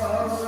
Oh.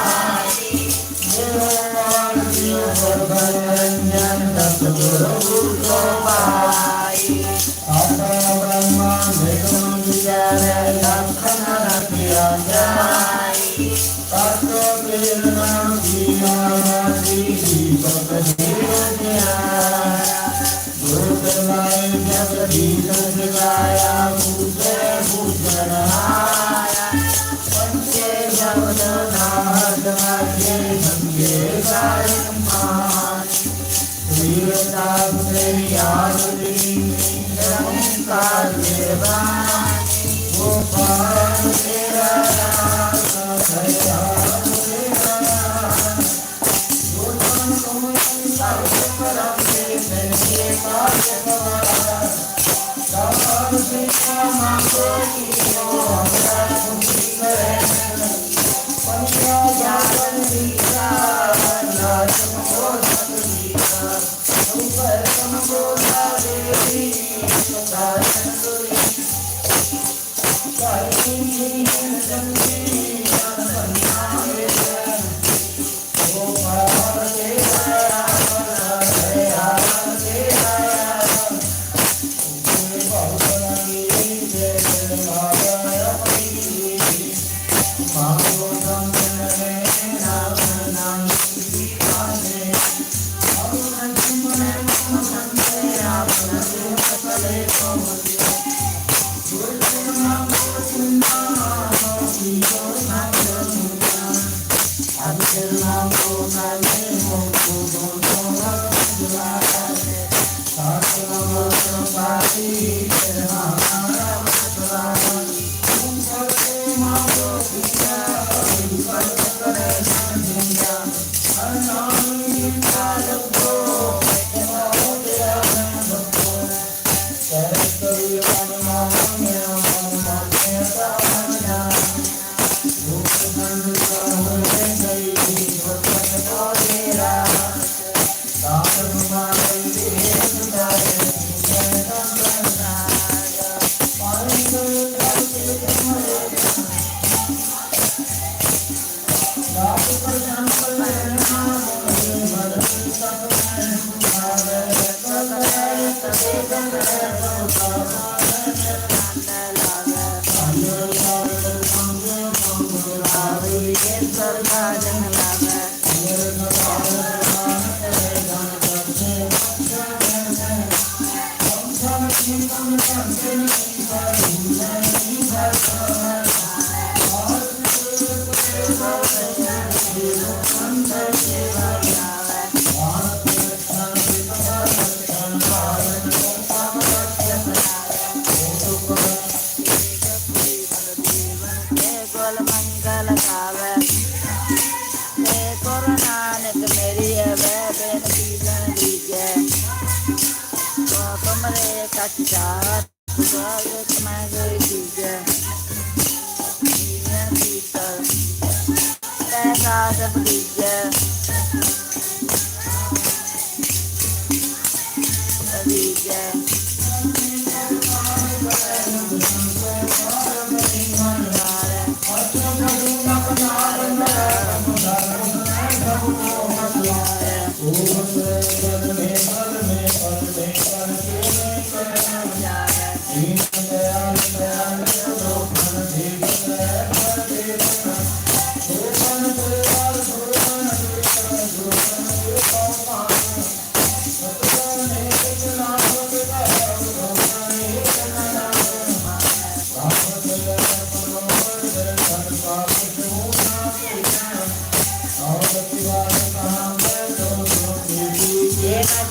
Jesus is alive. my world. Oh. gotta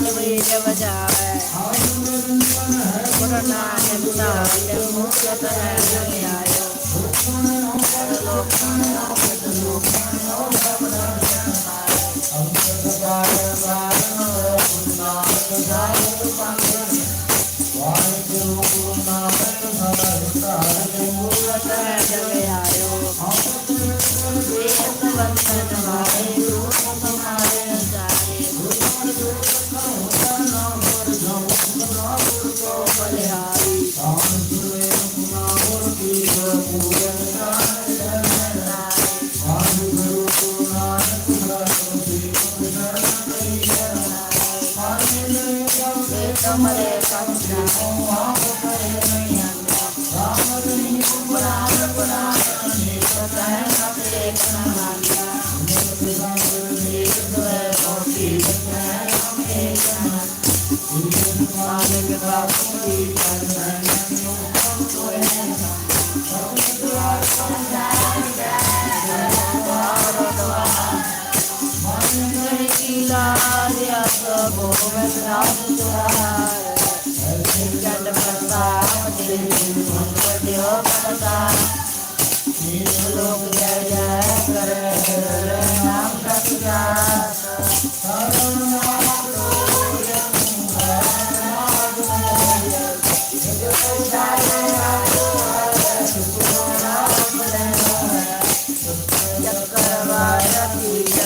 ડબરી દેવ જાવે corona ને બુલાવે મુક્ત તને લઈ આવ્યો લોક લોક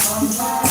Somebody.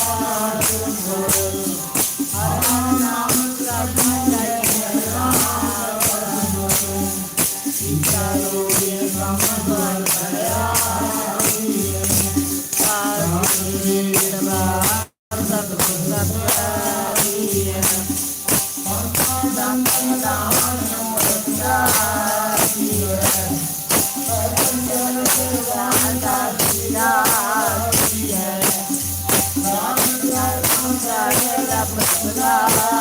Krishna.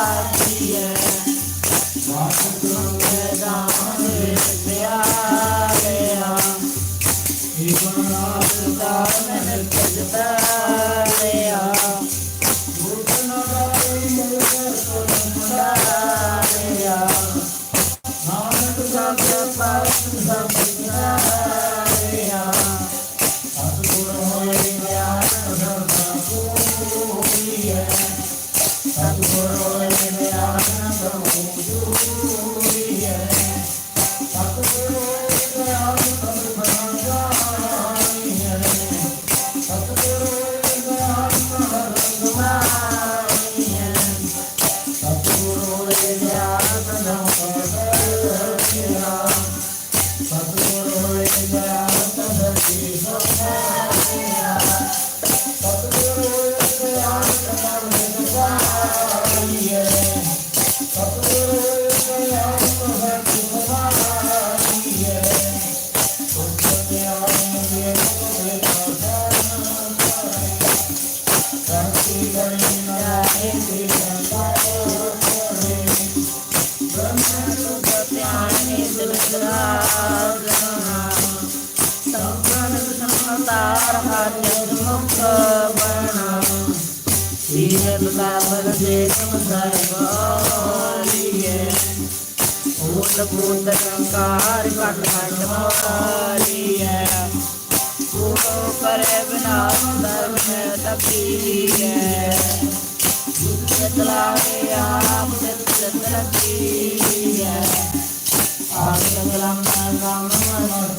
ਮੂਲ ਮੂਲ ਅਹੰਕਾਰ ਘਟ ਘਟ ਮਾਰੀ ਹੈ ਕੋਲੋ ਕਰੇ ਬਿਨਾ ਧਰਮ ਤਪੀ ਹੈ ਜਤਲਾਵੇ ਆਪ ਜਤਲਕੀ ਹੈ ਆਪ ਲੰਗਲਾਂ ਨਾਮ ਮਨ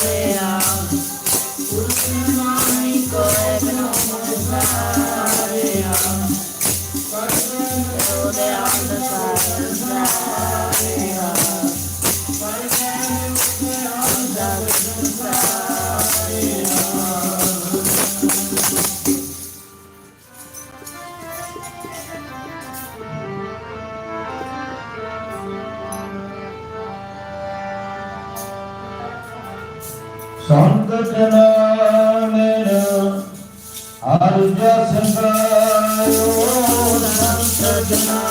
ਸੰਗਤ ਨਾਮਨ ਹਰ ਜਸ ਗਾਇਓ ਸੰਤ ਜਨਾ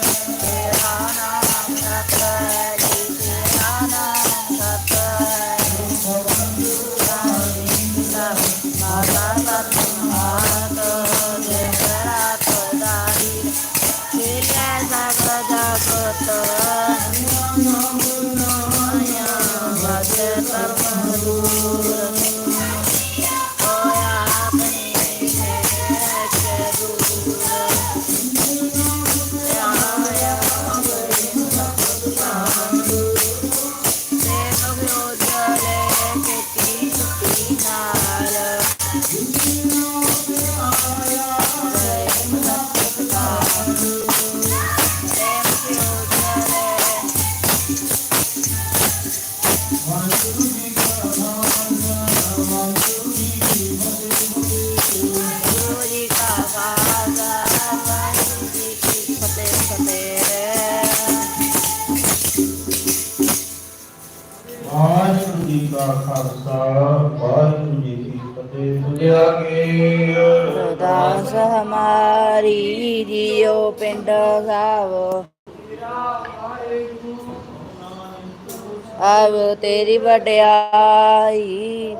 ਜੀ ਦਾ ਖਾਲਸਾ, ਵਾਹਿਗੁਰੂ ਜੀ ਕੀ ਫਤਿਹ। ਸੁਣਿਆ ਕਿ ਅਰਦਾਸ। ਹਮਾਰੀ ਜੀਓ ਪਿੰਡ ਸਾਵੋ। ਆਵ ਤੇਰੀ ਵਡਿਆਈ